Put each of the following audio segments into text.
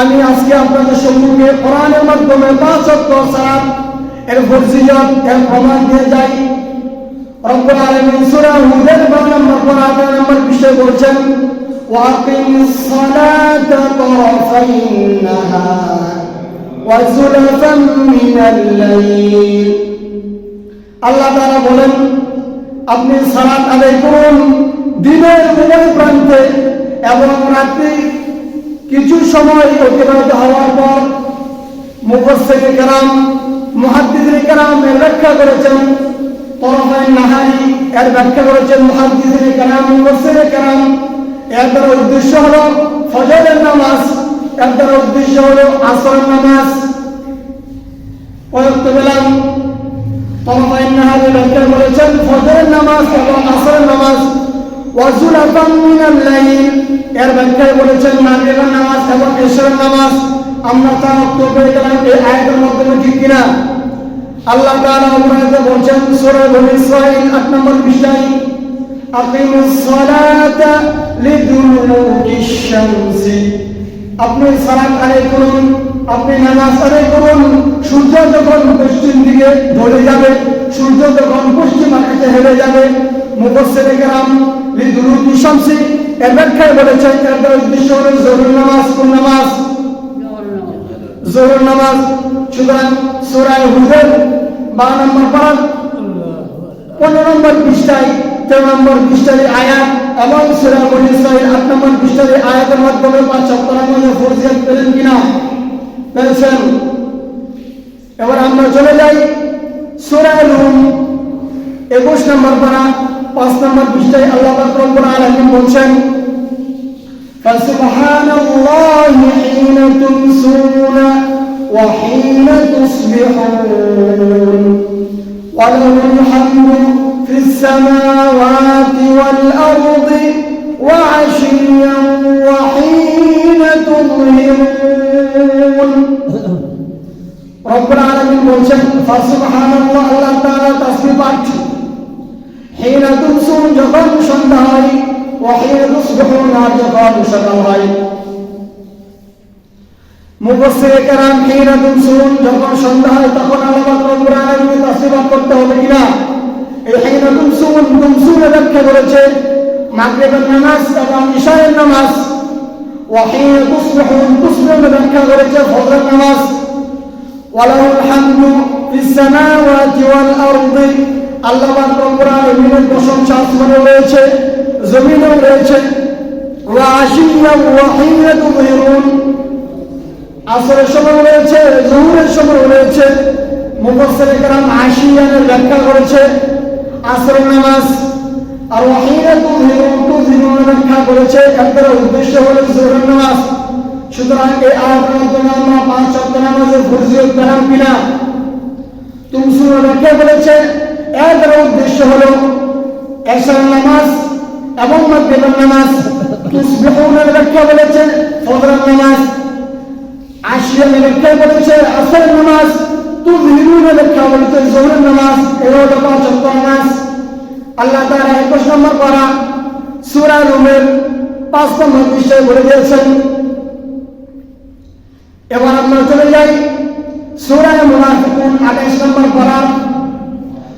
আমি আজকে আপনাদের সম্মুখে কোরআনের মাধ্যমে পাঁচ অক্ট সালাত এর ফরজিয়ত এর প্রমাণ দিয়ে যাই। রব্বুল আলামিন সূরা হুদের 12 নম্বর 18 নম্বর বিষয় বলছেন তারাফাইন নাহার ওয়া যুলফান মিনাল লাইল। আল্লাহ তাআলা বলেন, আপনি সালাত আদায় করুন দিনের উভয় প্রান্তে এবং রাত্রি কিছু সময় অতিবাহিত হওয়ার পর মুফসসির কেরাম মুহাদ্দিসিন কেরাম এর ব্যাখ্যা করেছেন। তরফাইন নাহারি এর ব্যাখ্যা করেছেন মুহাদ্দিসিন কেরাম মুফসসির কেরাম। এর দ্বারা উদ্দেশ্য হলো ফজরের নামাজ, এর দ্বারা উদ্দেশ্য হলো আসরের নামাজ। পয়ত্ত পেলাম। তরফাইন নাহারি ব্যাখ্যা করেছেন ফজরের নামাজ এবং আসরের নামাজ এর বলেছেন নামাজ এবং নামাজ। আমরা কিনা? আল্লাহ বলছেন, সূরা বনী ইসরাঈল 8 নম্বর আপনি করুন, আপনি নামাজ আদায় করুন, সূর্য যখন পশ্চিম দিকে ঢলে যাবে, সূর্য যখন পশ্চিম আকাশে হেলে যাবে মুফসসির কেরাম লিদুলুকি শামসি এর ব্যাখ্যায় বলেছেন এর উদ্দেশ্য জরুরি নামাজ, কোন নামাজ? জোহর নামাজ। সুতরাং বারো নম্বর পারান পনেরো নম্বর পৃষ্ঠায়, তেরো নম্বর পৃষ্ঠার আয়াত এবং সুরা বনি ইসরাইল আট নম্বর পৃষ্ঠার আয়াতের মাধ্যমে পাঁচ সপ্তাহ নামাজে ফরজিয়াত পেলেন কিনা? পেয়েছেন। এবার আমরা চলে যাই সুরায় রুম একুশ নম্বর পারা। পাঁচ নম্বর পৃষ্ঠায় আল্লাহ পাক রব্বুল আলামিন বলছেন فسبحان الله حين تمسون وحين تصبحون وله الحمد في السماوات والأرض وعشيا وحين تظهرون رب العالمين বলছেন فسبحان الله আল্লাহ তাআলা তাসবিহ পাচ্ছি حين تمسون যখন সন্ধ্যা হয় وحين تصبحون আর যখন সকাল হয় মুফাসসির কেরাম حين تمسون যখন সন্ধ্যা হয় তখন আল্লাহ পাক রব্বুল আলামিন তাসবিহ করতে হবে কিনা এই حين تمسون تمسون ব্যাখ্যা করেছে মাগরিবের নামাজ এবং ইশারের নামাজ وحين تصبحون تصبحون ব্যাখ্যা করেছে ফজরের নামাজ وله الحمد في السماوات والأرض আল্লাহ আল্লাহবাদ কম্পরা এমিনের প্রশংসা আসমানে রয়েছে, জমিনেও রয়েছে। আসরের সময় রয়েছে, জহুরের সময় রয়েছে। মুখসেরাম আশিয়ানের ব্যাখ্যা করেছে, আসরের নামাজ। আর ব্যাখ্যা করেছে এর উদ্দেশ্য হল জোহরের নামাজ। সুতরাং এই আয়াতনামা পাঁচ সপ্তাহ নামাজের ফরজিয়ত পেলাম কিনা। তুমসুর ব্যাখ্যা করেছে এর উদ্দেশ্য হলো এশার নামাজ এবং মাগরিবের নামাজ। তুসবিহুনের ব্যাখ্যা বলেছে ফজরের নামাজ। আশিয়ানের ব্যাখ্যা বলেছে আসরের নামাজ। তুযহিরুনের ব্যাখ্যা বলেছে জোহরের নামাজ। এর হলো পাঁচ ওয়াক্ত নামাজ। আল্লাহ তাআলা 21 নম্বর পারা সূরা রুমের 5 নম্বর বিষয় বলে দিয়েছেন, এবার আমরা চলে যাই সূরা মুনাফিকুন 28 নম্বর পারা।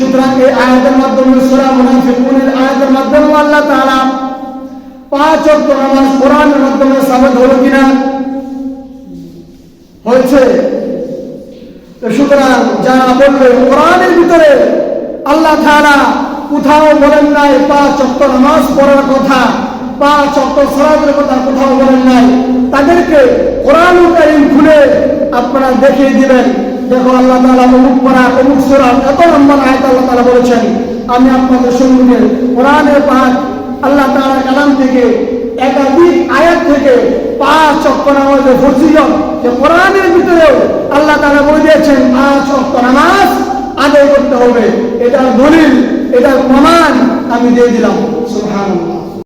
সুতরাং এই আয়াতের মাধ্যমে সূরা মুনাফিকুনের আয়াতের মাধ্যমে আল্লাহ তাআলা পাঁচ ওয়াক্ত নামাজ কোরআনের মাধ্যমে সাবিত হলো কিনা? হয়েছে। সুতরাং যারা বলবে কোরআনের ভিতরে আল্লাহ তাআলা কোথাও বলেন নাই, পাঁচ চক্র নামাজ পড়ার কথা, পাঁচ চক্র সরাজের কথা কোথাও বলেন নাই, তাদেরকে কোরআন কারিম খুলে আপনারা দেখিয়ে দিবেন। দেখো আল্লাহ তাআলা অমুক পড়া অমুক সুরা, এত লম্বা আয়াত আল্লাহ তাআলা বলেছেন। আমি আপনাদের সঙ্গে কোরআনের পাঠ আল্লাহ তাআলা কালাম থেকে, একাধিক আয়াত থেকে পাঁচ চক্র নামাজের ফজিলত যে কোরআনের ভিতরেও আল্লাহ তাআলা বলে দিয়েছেন, পাঁচ চক্র নামাজ আদায় করতে হবে। এটার দলিল, এটার প্রমাণ আমি দিয়ে দিলাম। সুবহানাল্লাহ।